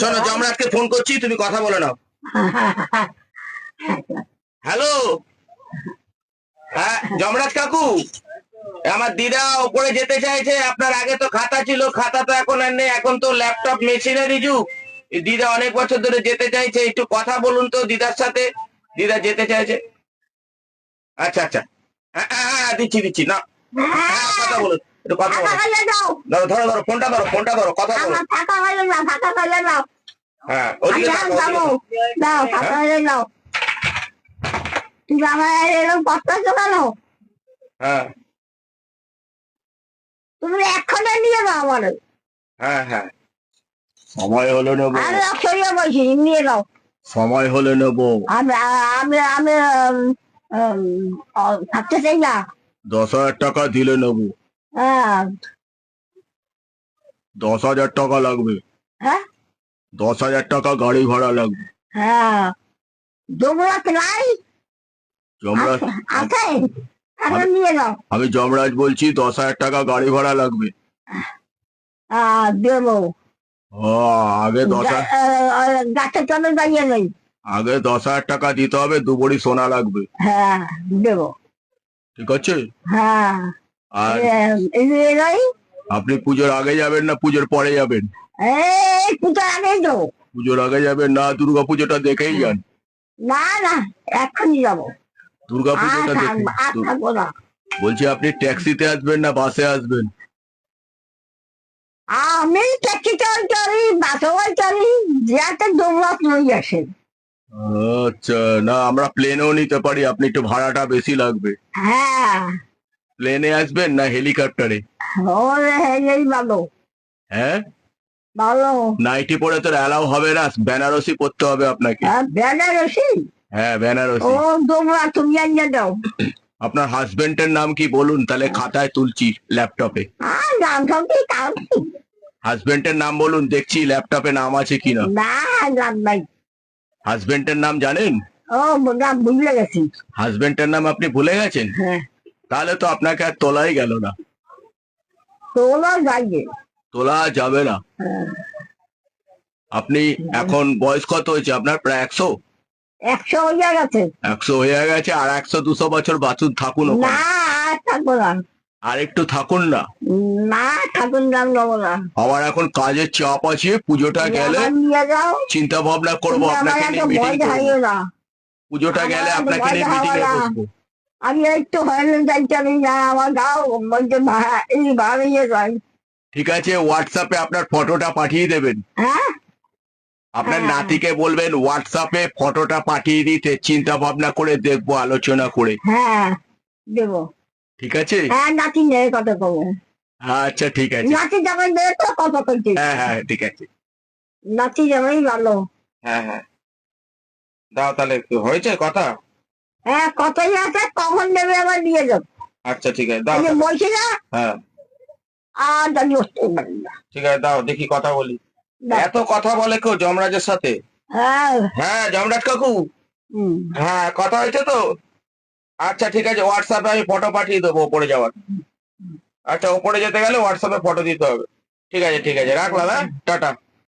শোনো যমরাজকে ফোন করছি তুমি কথা বলে নাও। হ্যালো হ্যাঁ যমরাজ কাকু? আমার দিদা ওপরে যেতে চাইছে আপনার আগে তো খাতা ছিল খাতা তো এখন আর নেই এখন তো ল্যাপটপ মেশিনারি যুগ। দিদা অনেক বছর ধরে যেতে চাইছে একটু কথা বলুন তো দিদার সাথে। দিদা যেতে চাইছে। আচ্ছা আচ্ছা। হ্যাঁ হ্যাঁ, হ্যাঁ দিচ্ছি দিচ্ছি না। হ্যাঁ কথা বলুন। একটু কথা ফাঁকা ধরো ধরো ধরো ফোনটা ধরো ফোনটা ধরো কথা বলো। ফাঁকা ফাঁকা হয়ে হ্যাঁ ওদিকে আচ্ছা দাও ফাঁকা হয়ে? যাও। তুমি আমার এরকম কষ্ট কেন? হ্যাঁ। তুমি এক্ষণে নিয়ে যাও আমার। হ্যাঁ হ্যাঁ। সময় হলো নেব। আমি অক্ষরিয়ে বলছি নিয়ে যাও। সময় হলে নেব। আমি আমি আমি থাকতে চাই না। দশ হাজার টাকা দিলে নেব। হ্যাঁ। দশ হাজার টাকা লাগবে। হ্যাঁ? দশ হাজার টাকা গাড়ি ভাড়া লাগবে। হ্যাঁ। যমরাজ আছে তাহলে নিয়ে যাও আমি যমরাজ বলছি দশ হাজার টাকা গাড়ি ভাড়া লাগবে। ও আগে দশ গাছের তলে দাঁড়িয়ে নেই আগে দশ হাজার টাকা দিতে হবে দু ভরি সোনা লাগবে। হ্যাঁ দেবো। ঠিক আছে? হ্যাঁ। আর এই যে নই আপনি পুজোর আগে যাবেন না পুজোর পরে যাবেন? পুজোর আগে যাবেন? না দুর্গা পুজোটা দেখেই যান। না না এক্ষুনি যাব। দুর্গা পুজোটা বলছি আপনি ট্যাক্সিতে আসবেন না বাসে আসবেন? আমি ট্যাক্সিতেও চড়ি বাসেও চড়ি যাতে ডুবরাত নই আসে আচ্ছা না আমরা প্লেনেও নিতে পারি আপনি একটু ভাড়াটা বেশি লাগবে। হ্যাঁ। প্লেনে আসবেন না হেলিকপ্টারে ভালো। হ্যাঁ? ভালো। নাইটি পরে তো অ্যালাউ হবে না বেনারসি পড়তে হবে আপনাকে। হ্যাঁ, বেনারসি হ্যাঁ ও বেনারসি ডুবরা তুমি আনিয়ে দাও। আপনার হাজবেন্ডের নাম কি বলুন? তাহলে খাতায় তুলছি ল্যাপটপে? হাজবেন্ডের নাম বলুন দেখছি ল্যাপটপে নাম আছে কিনা হাজবেন্ডের নাম জানেন? ও নাম বুঝলে গেছি। হাজবেন্ডের নাম আপনি ভুলে গেছেন? হ্যাঁ। তাহলে তো আপনাকে আর তোলাই গেল না। তোলা যাইবে তোলা যাবে না। আপনি এখন বয়স কত হয়েছে? আপনার প্রায় একশো? একশো হয়ে গেছে। একশো হয়ে গেছে আর একশো দুশো বছর বাঁচুন থাকুন না আর থাকব না। আর একটু থাকুন না। না নাম না আমার এখন কাজের চাপ আছে পুজোটা গেলে চিন্তা ভাবনা করব আপনাকে পুজোটা গেলে আপনাকে নিয়ে মিটিং এ বসবো। আমি একটু যাইতে আমি আমার গাও বলছে ভা- এই ভাবিয়ে ঠিক আছে হোয়াটসঅ্যাপে আপনার ফটোটা পাঠিয়ে দেবেন। হ্যাঁ? আপনার হ্যাঁ। নাতিকে বলবেন হোয়াটসঅ্যাপে ফটোটা পাঠিয়ে দিতে চিন্তা ভাবনা করে দেখব আলোচনা করে। হ্যাঁ দেবো। ঠিক আছে? হ্যাঁ নাতি নেই কত কবো আচ্ছা ঠিক আছে। নাতি যেমন দেবে তো কত করছি হ্যাঁ হ্যাঁ ঠিক আছে। নাতি যেমনই ভালো। হ্যাঁ হ্যাঁ। দাও তাহলে হয়েছে কথা? হ্যাঁ কতই আছে কখন দেবে আবার দিয়ে যাব আচ্ছা ঠিক আছে দাও। যে বলছি না হ্যাঁ। আর পারি না। ঠিক আছে দাও দেখি কথা বলি। এত কথা বলে কেউ যমরাজের সাথে? হ্যাঁ। হ্যাঁ যমরাজ কাকু? হ্যাঁ কথা হয়েছে তো? আচ্ছা ঠিক আছে হোয়াটসঅ্যাপে আমি ফটো পাঠিয়ে দেবো ওপরে যাওয়ার। আচ্ছা ওপরে যেতে গেলে হোয়াটসঅ্যাপে ফটো দিতে হবে। ঠিক আছে ঠিক আছে রাখলাম হ্যাঁ? টাটা।